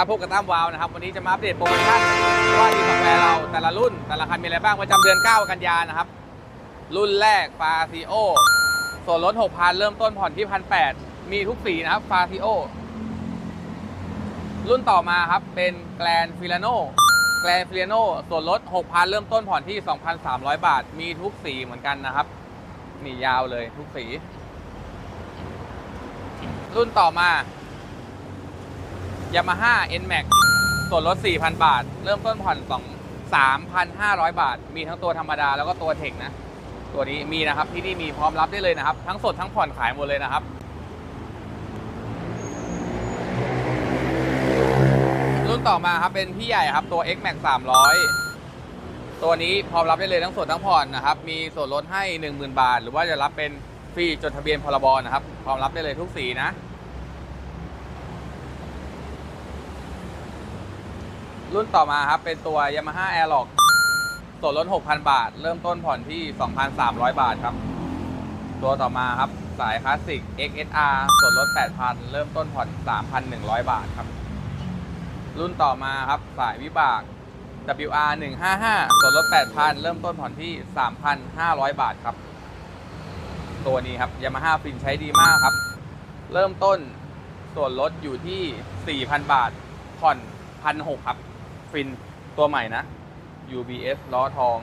ครับพบกับตั้มวาวนะครับ วันนี้จะมาอัปเดตโปรโมชั่นว่าดีสแควร์เราแต่ละรุ่นแต่ละคันมีอะไรบ้างประจำเดือน 9 กันยานะครับ รุ่นแรกฟาซิโอส่วนลด6,000 เริ่มต้นผ่อนที่1,800มีทุกสีนะครับฟาซิโอรุ่นต่อมาครับเป็นแกลนฟิลาโนแกลนฟิลาโนส่วนลด6,000 เริ่มต้นผ่อนที่ 2,300 บาท มีทุกสีเหมือนกันนะครับนี่ยาวเลยทุกสี รุ่นต่อมา Yamaha NMAX ส่วนลด 4,000 บาท เริ่มต้นผ่อน2 3,500 บาท มีทั้งตัวธรรมดาแล้วก็ตัวเทคนะ ตัวนี้มีนะครับที่นี่มีพร้อมรับได้เลยนะครับ ทั้งสดทั้งผ่อนขายหมดเลยนะครับ รุ่นต่อมาครับเป็นพี่ใหญ่ครับตัว X Max 300ตัวนี้พร้อมรับได้เลยทั้งสดทั้งผ่อนนะครับ มีส่วนลดให้ 10,000 บาท หรือว่าจะรับเป็นฟรีจดทะเบียนพรบนะครับ พร้อมรับได้เลยทุกสีนะ รุ่นต่อมาครับ เป็นตัว Yamaha Airlock ส่วนลด6,000 บาท เริ่มต้นผ่อนที่ 2,300 บาทครับ ตัวต่อมาครับ สายคลาสสิก XSR ส่วนลด8,000 เริ่มต้นผ่อน 3,100 บาทครับ รุ่นต่อมาครับ สายวิบาก WR 155ส่วนลด8,000 เริ่มต้นผ่อนที่ 3,500 บาทครับ ตัวนี้ครับ Yamaha ฟินใช้ดีมากครับ เริ่มต้นส่วนลดอยู่ที่ 4,000 บาท ผ่อน 1,600 ครับ ฟินตัวใหม่นะ UBS ล้อทอง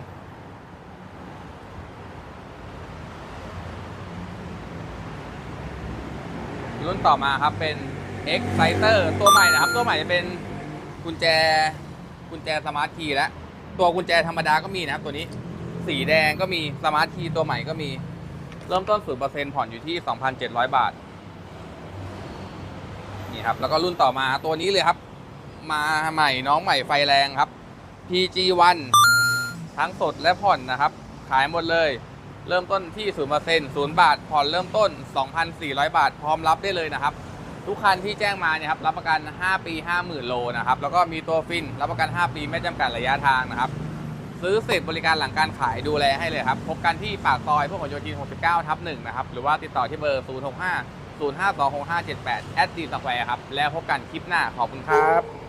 รุ่นต่อมาครับเป็น Exciter ตัวใหม่นะครับ ตัวใหม่จะเป็นกุญแจกุญแจสมาร์ทคีย์และตัวกุญแจธรรมดาก็มีนะครับ ตัวนี้สีแดงก็มีสมาร์ทคีย์ตัวใหม่ก็มี เริ่มต้น0%ผ่อนอยู่ที่ 2,700 บาท นี่ครับ แล้วก็รุ่นต่อมาตัวนี้เลยครับ มาใหม่น้องใหม่ไฟแรงครับ PG1 ทั้งสดและผ่อนนะครับ ขายหมดเลย เริ่มต้นที่0% 0บาท ผ่อนเริ่มต้น 2,400 บาท พร้อมรับได้เลยนะครับ ทุกคันที่แจ้งมาเนี่ยครับ รับประกัน 5 ปี 50,000 โลนะครับ แล้วก็มีตัวฟิน รับประกัน 5 ปีไม่จำกัดระยะทางนะครับ ซื้อเสร็จบริการหลังการขายดูแลให้เลยครับ พบกันที่ปากซอยพวกหลโยธิน 69 ทับ1นะครับ หรือว่าติดต่อที่เบอร์ 065 0526578 แอดดีสแควร์ครับ แล้วพบกันคลิปหน้า ขอบคุณครับ